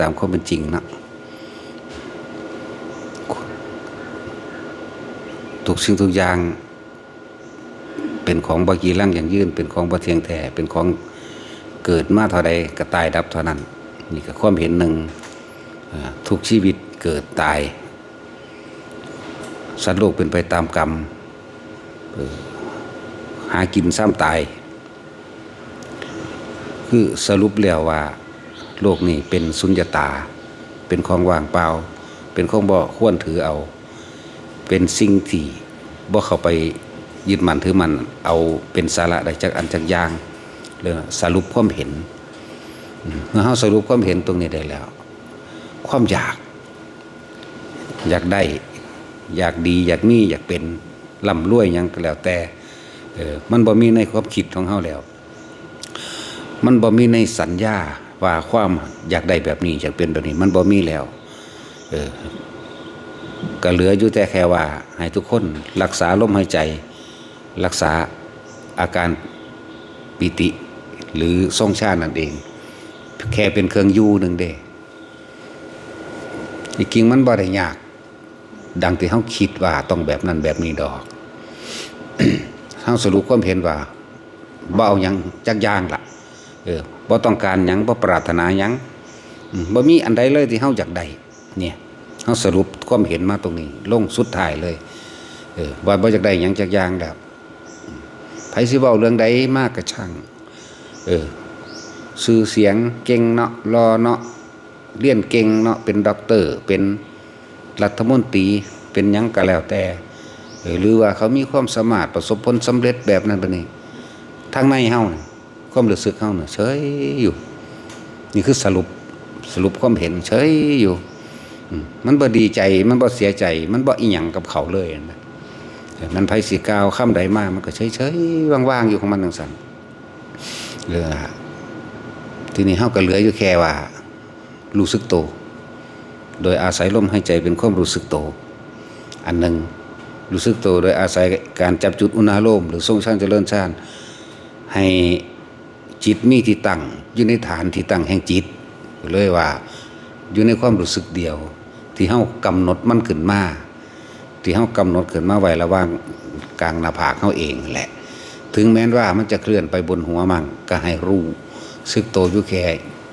ตามความเป็นจริงนะทุกสิ่งทุกอย่างเป็นของบากีร่างอย่างยืนเป็นของบ่เทียงแท้เป็นของเกิดมาเท่าใดก็ตายดับเท่านั้น นี่ก็ความเห็นหนึ่งทุกชีวิตเกิดตาย สัตว์โลกเป็นไปตามกรรม หากินซ้ำตาย คือสรุปแล้วว่า โลกนี้เป็นสุญญตา เป็นของว่างเปล่า เป็นของบ่ควรถือเอา เป็นสิ่งที่บ่เข้าไปยึดมันถือมันเอาเป็นสาระใดจากอันจากยางเลยสรุปความเห็นเมื่อเฮาสรุปความเห็นตรงนี้ได้แล้ว ความอยาก อยากได้ อยากดี อยากมีอยากเป็นร่ำรวยยังก็แล้วแต่เออมันบ่มีในความคิดของเฮาแล้ว มันบ่มีในสัญญา ว่าความอยากได้แบบนี้อยากเป็นแบบนี้มันบ่มีแล้ว เออก็เหลืออยู่แต่แค่ว่า ให้ทุกคนรักษาลมหายใจ รักษาอาการปิติ หรือทรงชาตินั่นเอง แค่เป็นเครื่องยู่หนึ่งเด้จริงมันบ่ได้ยาก ดังที่เขาคิดว่าต้องแบบนั้นแบบนี้ดอกเขาสรุปความเห็นว่าบ่เอาหยังจักย่างล่ะ เออ บ่ต้องการหยังบ่ปรารถนาหยังบ่มีอันใดเลยที่เฮาอยากได้เนี่ยเฮาสรุปความเห็นมาตรงนี้ ลงสุดท้ายเลยเออว่าบ่อยากได้หยังจักอย่างแล้วอืมไผสิเว้าเรื่องใดมากก็ช่างเออชื่อเสียงเก่งเนาะรอเนาะเรียนเก่งเนาะเป็นด็อกเตอร์เป็นรัฐมนตรีเป็นยังก็แล้วแต่ หรือว่าเขามีความสามารถประสบผลสำเร็จแบบนั้นแบบนี้ทางในเฮานะ ความรู้สึกเฮาน่ะเฉยอยู่ นี่คือสรุปสรุปความเห็นเฉยอยู่ มันบ่ดีใจมันบ่เสียใจ มันบ่อีหยังกับเขาเลยนะแต่มันไผสิกล่าวคำใดมามันก็เฉยๆว่างๆอยู่ของมันจังซั่นเหลือทีนี้เฮาก็เหลืออยู่แค่ว่า รู้สึกโต โดยอาศัยลมหายใจเป็นความรู้สึกโต อันหนึ่งรู้สึกโตโดยอาศัยการจับจุดอุณหโลมหรือทรงชาติเจริญชาติให้ จิตมีที่ตั้งอยู่ในฐานที่ตั้งแห่งจิตเลยว่า อยู่ในความรู้สึกเดียว ที่เฮากำหนดมันขึ้นมาที่เฮากำหนดขึ้นมาไว้ระหว่างกลางหน้าผากเฮาเองแหละ ถึงแม้นว่ามันจะเคลื่อนไปบนหัวมั่งก็ให้รู้ซึกโตอยู่แค่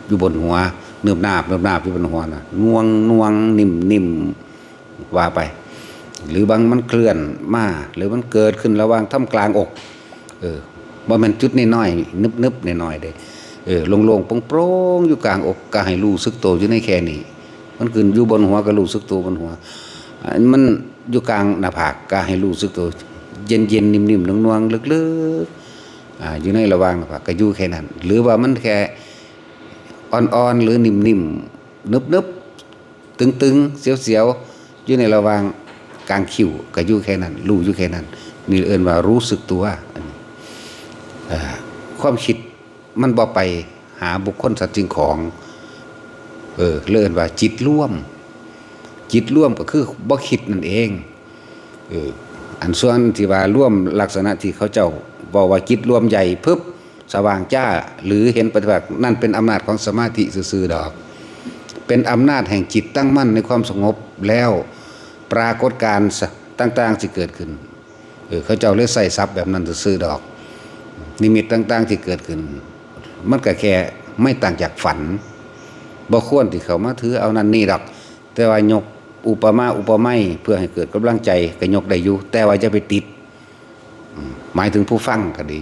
อยู่บนหัวเนืบนาบเนืบนาบอยู่บนหัวนะน่วงน่วงนิ่มนิ่มว่าไป หรือบางมันเคลื่อนมาหรือมันเกิดขึ้นระหว่างท่ามกลางอก เออ ว่ามันจุดน้อยๆนึบนึบๆน้อยๆเด้เออโลงๆโปร่งๆอยู่กลางอกก็ให้รู้ซึกโตอยู่ในแค่นี้ มันขึ้นอยู่บนหัวก็รู้ซึกโตบนหัวอันมันอยู่กลางหน้าผากก็ให้รู้ซึกโตเย็นเย็นๆนิ่มๆนวลๆลึกๆอ่าอยู่ในระหว่างหน้าผากก็อยู่แค่นั้น หรือว่ามันแค่อ่อนๆหรือนิ่มๆนึบๆตึงๆเสียวๆอยู่ในระหว่างกลางคิ้วก็อยู่แค่นั้น รู้อยู่แค่นั้นนี่เอิ้นว่ารู้สึกตัว ความคิดมันบ่ไปหาบุคคลสัตว์สิ่งของเออเลื่อนว่าจิตร่วม จิตร่วมก็คือบ่คิดนั่นเองเอออันส่วนที่ว่าร่วมลักษณะที่เขาเจ้าบอกว่าจิตร่วมใหญ่ปึ๊บสว่างจ้าหรือเห็นปฏิบัตินั่นเป็นอำนาจของสมาธิซื่อๆดอก เป็นอำนาจแห่งจิตตั้งมั่นในความสงบแล้วปรากฏการ์ต่างๆที่เกิดขึ้นเออเขาเจ้าเลยใส่ซับแบบนั้นซื่อๆดอก นิมิตต่าง ๆ ที่เกิดขึ้น มันก็แค่ไม่ต่างจากฝันบ่ควรที่เขามาถือเอานั่นนี่ดอกแต่ว่ายกอุปมาอุปไมยเพื่อให้เกิดกำลังใจก็ยกได้อยู่แต่ว่าจะไปติด หมายถึงผู้ฟังก็ดี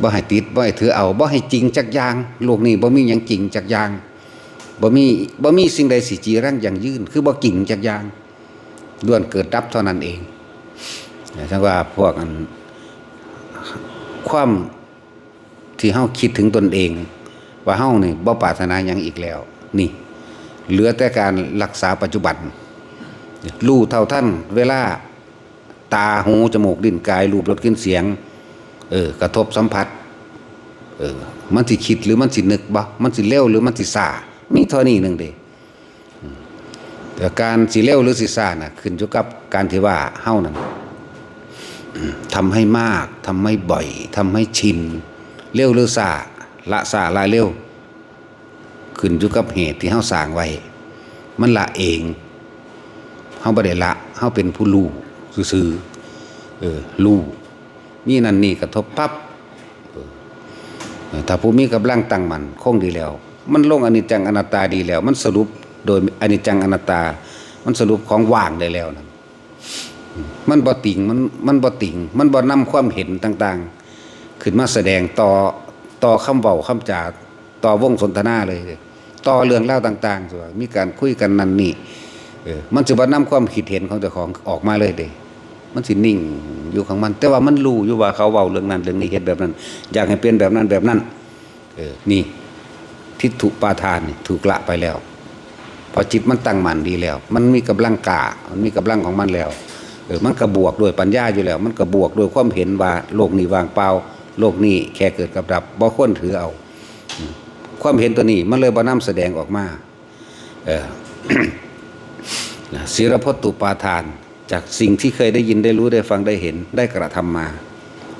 บ่ให้ติดบ่ให้ถือเอาบ่ให้จริงจักอย่างโลกนี้บ่มีหยังจริงจักอย่างบ่มีบ่มีสิ่งใดสิจีรังอย่างยืนคือบ่จริงจักอย่างล้วนเกิดดับเท่านั้นเองถ้าว่าพวกอัน ความที่เฮาคิดถึงตนเอง ว่าเฮานี่บ่ปรารถนาหยังอีกแล้ว นี่ เหลือแต่การรักษาปัจจุบันรู้เท่าท่านเวลาตาหูจมูกลิ้นกายรูปรสกลิ่นเสียง เออกระทบสัมผัส เออ มันสิคิดหรือมันสินึกบ่มันสิเร็วหรือมันสิซ่ามีเท่านี้หนึ่งเด้อืมแต่การสิเร็วหรือสิซ่าน่ะขึ้นอยู่กับการที่ว่าเฮานั้น ทำให้มากทำให้บ่อยทำให้ชินเร็วหรือซ่าละซ่าละเร็วขึ้นอยู่กับเหตุที่เฮาสร้างไว้ มันละเองเฮาบ่ได้ละเฮาเป็นผู้รู้ซื่อๆเออรู้มีนั่นนี่กระทบปั๊บถ้าผู้มีกำลังตั้งมันคงดีแล้ว มันลงอนิจจังอนัตตาดีแล้ว มันสรุปโดยอนิจจังอนัตตา มันสรุปของว่างได้แล้วนั่น มันบ่ติงมันมันบ่ติงมันบ่นำความเห็นต่างๆ ขึ้นมาแสดงต่อต่อคำเว้าคำจาต่อวงสนทนาเลย ต่อเรื่องเล่าต่างๆส่วนมีการคุยกันนั่นนี่เออมันสิบ่นำความคิดเห็นของเจ้าของออกมาเลยเด้มันสินิ่งอยู่ของมัน แต่ว่ามันรู้อยู่ว่าเขาเว้าเรื่องนั้นเรื่องนี้เฮ็ดแบบนั้น อยากให้เป็นแบบนั้นแบบนั้น เออนี่ทิฏฐุปาทานถูกละไปแล้ว พอจิตมันตั้งมั่นดีแล้ว มันมีกำลังกามันมีกำลังของมันแล้ว เออมันกระบวกด้วยปัญญาอยู่แล้ว มันกระบวกด้วยความเห็นว่าโลกนี้วางเปล่าโลกนี้แค่เกิดกับดับบ่ควรถือเอา ความเห็นตัวนี้มันเลยบ่นำแสดงออกมาเออศีรพตุปาทาน จากสิ่งที่เคยได้ยินได้รู้ได้ฟังได้เห็นได้กระทำมา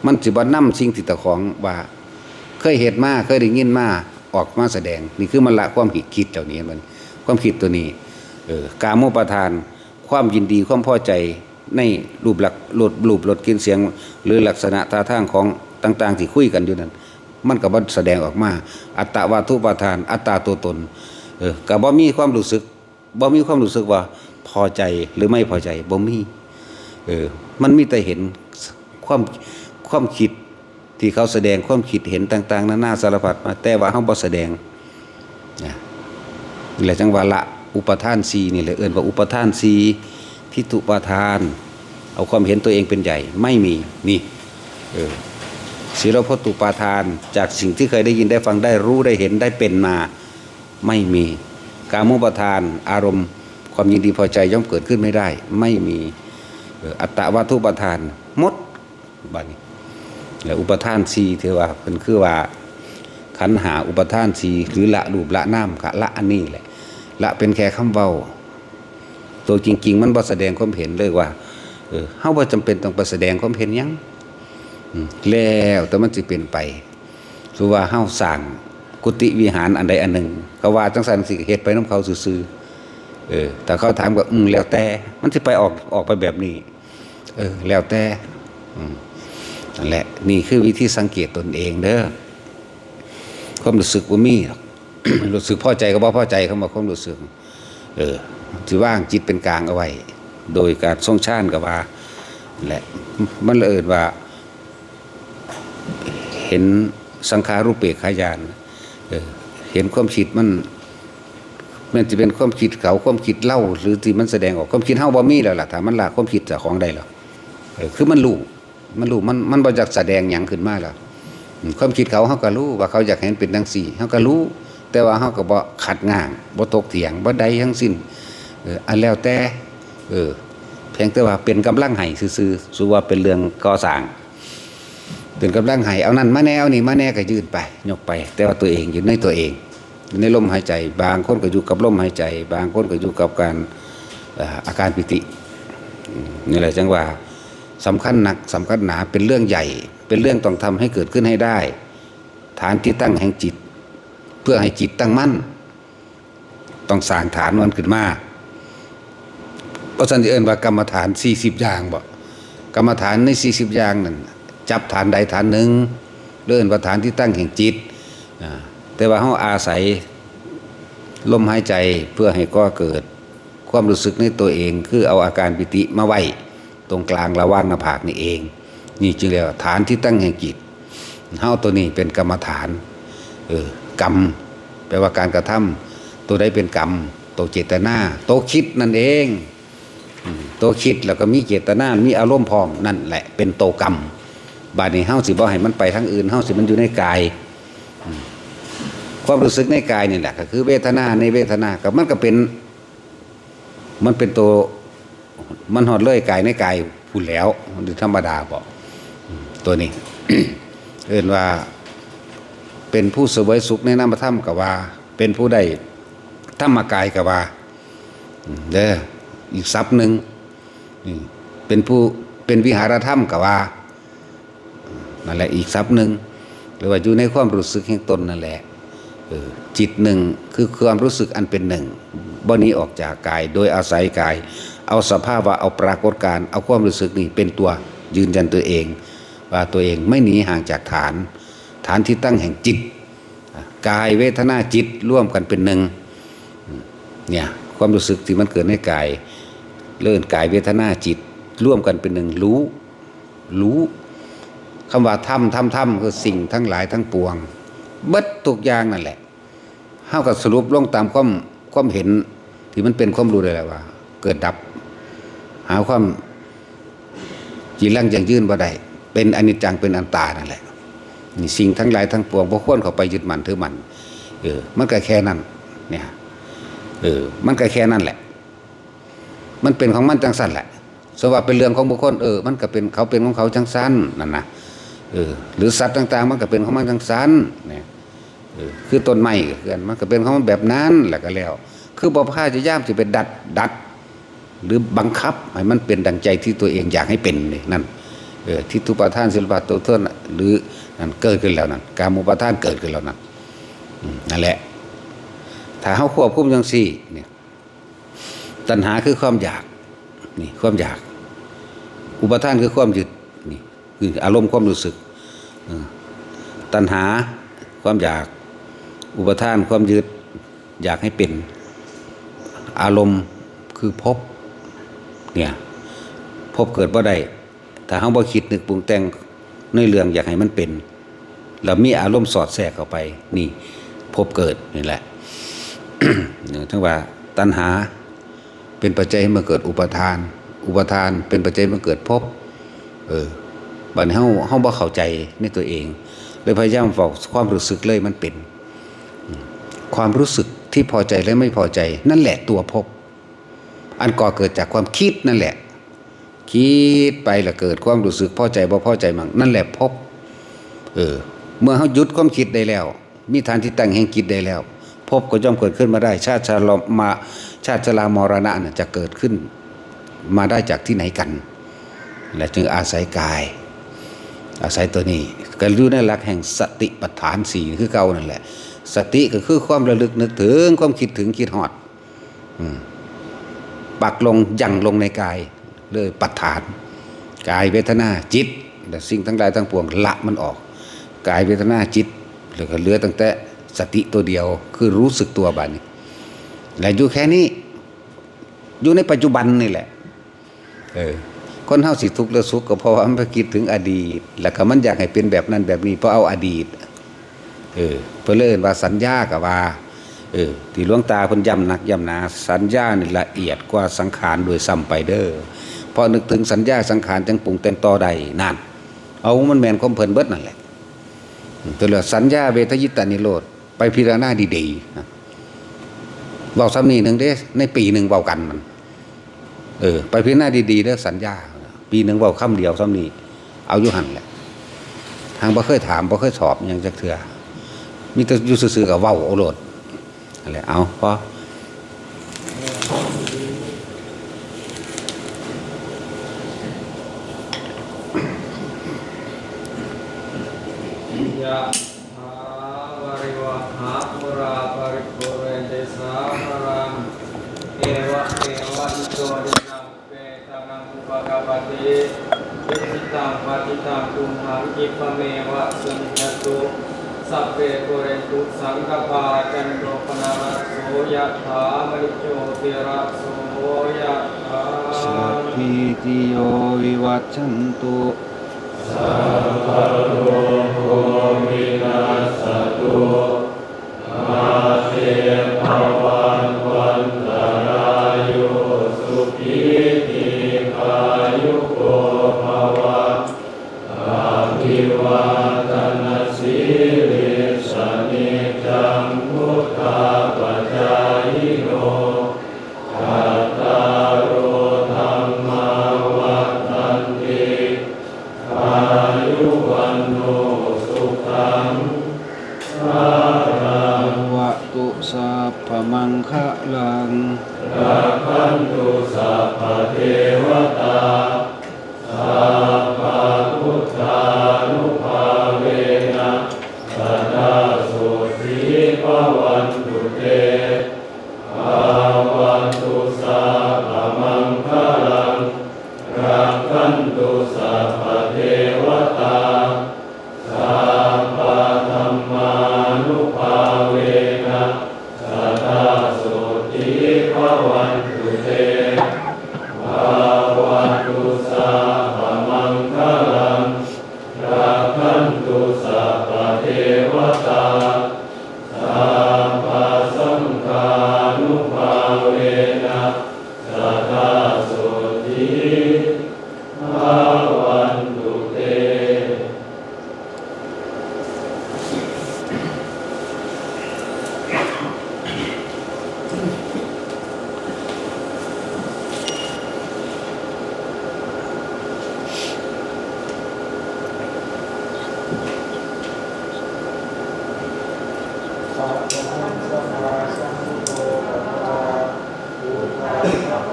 มันสิบ่นำสิ่งที่ตะของว่าเคยเห็นมาเคยได้ยินมาออกมาแสดง นี่คือมันละความผิดคิดเหล่านี้มันความคิดตัวนี้เออกาโมปทาน ความยินดีความพอใจ ในรูปหลักรูปรูปรสกลินเสียง หรือลักษณะท่าทางของต่าง ๆ ที่คุยกันอยู่นั้น มันก็บ่แสดงออกมา อัตตาวาทุปาทาน อัตตาตัวตนเออก็บ่มีความรู้สึกบ่มีความรู้สึกว่าพอใจหรือไม่พอใจบ่มีเออมันมีแต่เห็นความความคิดที่เขาแสดงความคิดเห็นต่าง ๆนานาสารพัดมาแต่ว่าเฮาบ่แสดงนะนี่แหละจังว่าละอุปทานสีนี่แหละเอิ้นว่าอุปทานสี ทิฏฐุปาทาน เอาความเห็นตัวเองเป็นใหญ่ไม่มีนี่เออศีลพจตุปาทานจากสิ่งที่เคยได้ยินได้ฟังได้รู้ได้เห็นได้เป็นมาไม่มีกามุปทานอารมณ์ความยินดีพอใจย่อมเกิดขึ้นไม่ได้ ไม่มีอัตตวัตถุปทานหมดบัดนี้แล้วอุปทานสีเทว่าเป็นคือว่าขันหาอุปทานสีหรือละรูปละน้ำกะละอันนี้แหละละเป็นแค่คำเว้า ตัวจริง ๆ มันบ่แสดงความเห็นเลยว่าเออเฮาบ่จำเป็นต้องไปแสดงความเห็นยังแล้วแต่มันสิเป็นไปคือว่าเฮาสร้างกุฏิวิหารอันใดอันหนึ่งเขาว่าจังซั่นสิเฮ็ดไปนํเขาซื่อๆเออ แต่เขาถามก็อืมแล้วแต่ มันสิไปออกออกไปแบบนี้ เออ แล้วแต่อืมนั่นแหละ นี่คือวิธีสังเกตตนเองเด้อความรู้สึกบ่มีหรอกรู้สึกพอใจก็บ่พอใจเขามาความรู้สึก เออที่ว่างจิตเป็นกลางเอาไว้ โดยการทรงชาติกับว่าแหละมันเลยเอินว่า เห็นสังขารูปเปกขายานเออเห็นความคิดมันมันจะเป็นความคิดเขาความคิดเล่า หรือที่มันแสดงออกความคิดเฮาบ่มีแล้วล่ะถามมันละความคิดจากของใดหรอเออคือมันรู้มันรู้มันมันบ่อยากแสดงหยังขึ้นมาแล้วความคิดเขาเฮาก็รู้ว่าเขาอยากเห็นเป็นจังซี่เฮาก็รู้ แต่ว่าเฮาก็บ่ขัดง้างบ่ตกเถียงบ่ใดทั้งสิ้นเอออันแล้วแต่เออเพียงแต่ว่าเป็นกำลังให้ซื่อๆสู้ว่าเป็นเรื่องก่อสร้างเป็นกำลังให้เอานั่นมาแนวนี่มาแน่ก็ยืนไปยกไป แต่ว่าตัวเองอยู่ในตัวเองในลมหายใจ บางคนก็อยู่กับลมหายใจ บางคนก็อยู่กับการอาการปิตินี่แหละจังว่าสำคัญหนักสำคัญหนาเป็นเรื่องใหญ่ เป็นเรื่องต้องทำให้เกิดขึ้นให้ได้ ฐานที่ตั้งแห่งจิต เพื่อให้จิตตั้งมั่น ต้องสร้างฐานมันขึ้นมาเพราะฉะนั้นเอิ้นว่ากรรมฐาน 40 อย่างบ่กรรมฐานใน 40 อย่างนั่นจับฐานใดฐานหนึ่งเรื่อนว่าฐานที่ตั้งแห่งจิตอ่าแต่ว่าเฮาอาศัยลมหายใจเพื่อให้ก็เกิดความรู้สึกในตัวเองคือเอาอาการปิติมาไว้ตรงกลางระว่างหน้าผากนี่เอง นี่จึงเรียกฐานที่ตั้งแห่งจิตเฮาตัวนี้เป็นกรรมฐาน เออ กรรม แปลว่าการกระทำตัวใดเป็นกรรม ตัวเจตนา ตัวคิดนั่นเอง ตัวคิดแล้วก็มีเจตนา มีอารมณ์พร้อมนั่นแหละเป็นตัวกรรม บาดนี้เฮาสิบ่ให้มันไปทางอื่นเฮาสิมันอยู่ในกาย ความรู้สึกในกายนี่แหละก็คือเวทนาในเวทนากับมันก็เป็น มันเป็นตัวมันหอดเลื่อยกายในกายพูดแล้วมันธรรมดาบอกตัวนี้เอิ้นว่า เป็นผู้เสวยสุขในนามธรรมกับว่า เป็นผู้ใดธรรมกายกับว่าเด้ออีกศัพท์หนึ่งนี่เป็นผู้เป็นวิหารธรรมกับว่านั่นแหละอีกศัพท์หนึ่งหรือว่าอยู่ในความรู้สึกแห่งตนนั่นแหละจิตหนึ่งคือความรู้สึกอันเป็นหนึ่งบ่หนี้ออกจากกาย โดยอาศัยกาย เอาสภาพว่าเอาปรากฏการณ์เอาความรู้สึกนี่เป็นตัวยืนยันตัวเอง ว่าตัวเองไม่หนีห่างจากฐาน ฐานที่ตั้งแห่งจิต กายเวทนาจิตร่วมกันเป็นหนึ่งเนี่ยความรู้สึกที่มันเกิดในกาย เลื่อนกายเวทนาจิต ร่วมกันเป็นหนึ่งรู้ รู้คำว่าธรรมธรรมธรรมคือสิ่งทั้งหลายทั้งปวง เบิดทุกอย่างนั่นแหละเท่ากับสรุปลงตามความความเห็นที่มันเป็นความรู้เลยแหละว่า เกิดดับ หาความจีรังอย่างยื่นบ่ได้เป็นอนิจจังเป็นอันตานั่นแหละ นี่สิ่งทั้งหลายทั้งปวงบ่ควรเข้าไปยึดมันถือมันเออมันก็แค่นั้นเนี่ยเออมันก็แค่นั้นแหละ มันเป็นของมันจังสั้นแหละสว่าเป็นเรื่องของบุคคลเออมันก็เป็นเขาเป็นของเขาจังสั้นนั่นนะเออหรือสัตว์ต่าง ๆ มันก็เป็นของมันจังสั้นเนี่ยเออคือต้นไม้ก็คือกันมันก็เป็นของมันแบบนั้นแหละก็แล้ว คือบ่พาจะย่ามจะไปดัดดัด หรือบังคับให้มันเป็นดังใจที่ตัวเองอยากให้เป็นนี่นั่นเออทิฏฐุปาทานศิลปะตัวเท่านั้นหรือ นั่นเกิดขึ้นแล้วนั่นการมุปาทานเกิดขึ้นแล้วนั่นนั่นแหละ ถ้าเฮาควบคุมจังซี่เนี่ยตัณหาคือความอยากนี่ความอยาก อุปทานคือความยึดนี่คืออารมณ์ความรู้สึกตัณหาความอยาก อุปทานความยึดอยากให้เป็นอารมณ์คือพบเนี่ยพบเกิดว่าได้ถ้าเขาบ่คิดนึกปรุงแต่ง ในเรื่องอยากให้มันเป็นแล้วมีอารมณ์สอดแทรกเข้าไป นี่ พบเกิดนี่แหละเนี่ยทั้งว่าตัณหาเป็นปัจจัยให้มาเกิดอุปทาน อุปทานเป็นปัจจัยให้มาเกิดภพเออบัดนี้เฮาเฮาบ่เข้าใจในตัวเอง เลยพยายามบอกความรู้สึกเลยมันเป็น ความรู้สึกที่พอใจและไม่พอใจ นั่นแหละตัวภพอันก่อเกิดจากความคิดนั่นแหละ คิดไปล้วเกิดความรู้สึกพอใจบ่พอใจมั่งนั่นแหละภพเออ เมื่อเฮาหยุดความคิดได้แล้ว มีฐานที่ตั้งแห่งจิตได้แล้วภพก็ย่อมเกิดขึ้นมาได้ ชาติชรามาชาติชรามรณะน่ะจะเกิดขึ้น มาได้จากที่ไหนกัน และจึงอาศัยกาย อาศัยตัวนี้ก็รู้ในหลักแห่งสติปัฏฐานสี่คือเก่านั่นแหละ สติก็คือความระลึกนึกถึงความคิดถึงคิดหอดอปักลงยั่งลงในกาย เลยปัฏฐาน กายเวทนาจิตและสิ่งทั้งหลายทั้งปวงละมันออก กายเวทนาจิตแล้วก็เหลือตั้งแต่สติตัวเดียวคือรู้สึกตัวบัดนี้และอยู่แค่นี้ อยู่ในปัจจุบันนี่แหละ เออคนเฮาสิทุกข์หรือสุขก็เพราะว่ามันไปคิดถึงอดีต แล้วก็มันอยากให้เป็นแบบนั้นแบบนี้เพราะเอาอดีต เออเพื่อเล่นว่าสัญญากับว่า เออที่หลวงตาเพิ่นย้ำหนักย้ำหนาสัญญานี่ละเอียดกว่าสังขารโดยซ้ำไปเด้อ พอนึกถึงสัญญาสังขารจังปรุงแต่งต่อใดนั่นเอามันแมนความเพิ่นเบิดนั่นแหละตัวเหลือสัญญาเวทยิตานิโรธไปพิจารณาดีๆนะเว้าซ้ำนี้หนึ่งเด้ในปีหนึ่งเว้ากันมัน เออ ไปพิจารณาดีๆเด้อสัญญา ปีหนึ่งเว้าคำเดียวซ้ำนี้เอายู่หันแหละทางบ่เคยถามบ่เคยสอบหยังจักเทื่อมีแต่ยู่ซื่อกับเว้าเอโลดอะไรเอาพอ ยะหาวริวหาปุราปริปุเรนเตสาหรังเอวะเอวะอิโตดินังเปตานังอุปกปปติอิสิตังปฏิ ตังตุมหังอิปะเมวะสุนิจตุสัพเพปุเรนตุสังกปาจันโทปนาระโสยะถามริโชติระโสยะถาสัพพิติโยวิวัชชันตุว อ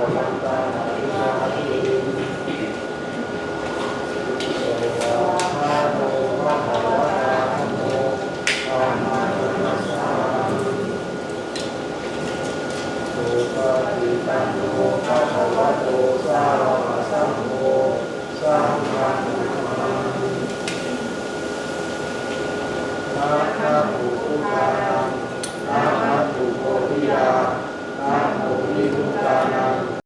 pregunta.